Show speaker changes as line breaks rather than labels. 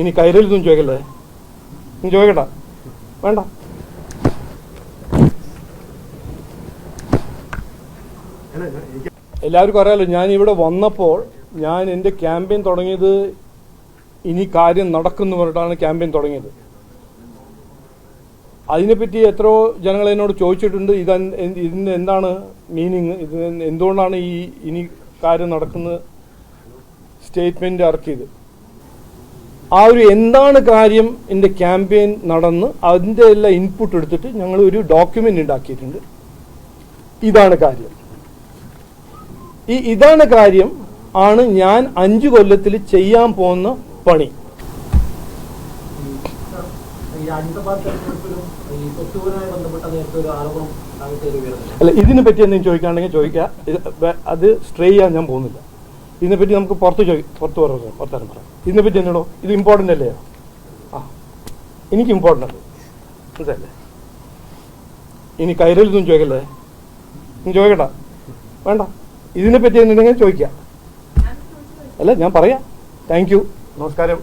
ഇനി കൈരലൊന്നും ചോദിക്കല്ലേ? നീ വേണ്ട. എല്ലാവർക്കും അറിയാലോ ഞാൻ ഇവിടെ വന്നപ്പോൾ ഞാൻ എന്റെ ക്യാമ്പയിൻ തുടങ്ങിയത് ഇനി കാര്യം നടക്കുന്നു പറഞ്ഞിട്ടാണ് ക്യാമ്പയിൻ തുടങ്ങിയത്. അതിനെപ്പറ്റി എത്രയോ ജനങ്ങൾ എന്നോട് ചോദിച്ചിട്ടുണ്ട് ഇത് ഇതിന് എന്താണ് മീനിങ് ഇത് എന്തുകൊണ്ടാണ് ഈ ഇനി കാര്യം നടക്കുന്ന സ്റ്റേറ്റ്മെന്റ് ഇറക്കിയത്. ആ ഒരു എന്താണ് കാര്യം എന്റെ ക്യാമ്പയിൻ നടന്ന് അതിന്റെ എല്ലാം ഇൻപുട്ട് എടുത്തിട്ട് ഞങ്ങൾ ഒരു ഡോക്യുമെന്റ് ഉണ്ടാക്കിയിട്ടുണ്ട്. ഇതാണ് കാര്യം. ഈ ഇതാണ് കാര്യം ആണ് ഞാൻ അഞ്ചു കൊല്ലത്തിൽ ചെയ്യാൻ പോകുന്ന പണി. അല്ല ഇതിനെ പറ്റി എന്തെങ്കിലും ചോദിക്കാണെങ്കിൽ ചോദിക്കാം. അത് സ്ട്രേ ചെയ്യാൻ ഞാൻ പോകുന്നില്ല. ഇതിനെപ്പറ്റി നമുക്ക് പുറത്ത് ചോദി പുറത്ത് പറയാം പുറത്താരം പറയാം ഇതിനെപ്പറ്റി എന്നോടോ? ഇത് ഇമ്പോർട്ടന്റ് അല്ലേ? ആ എനിക്ക് ഇമ്പോർട്ടന്റ് അത് മനസ്സിലല്ലേ ഇനി കയറിലൊന്നും ചോദിക്കല്ലേ? ഇനി ചോദിക്കണ്ട. വേണ്ട. ഇതിനെപ്പറ്റി എന്തെങ്കിലും ചോദിക്കുക അല്ല ഞാൻ പറയാം. താങ്ക് യു നമസ്കാരം.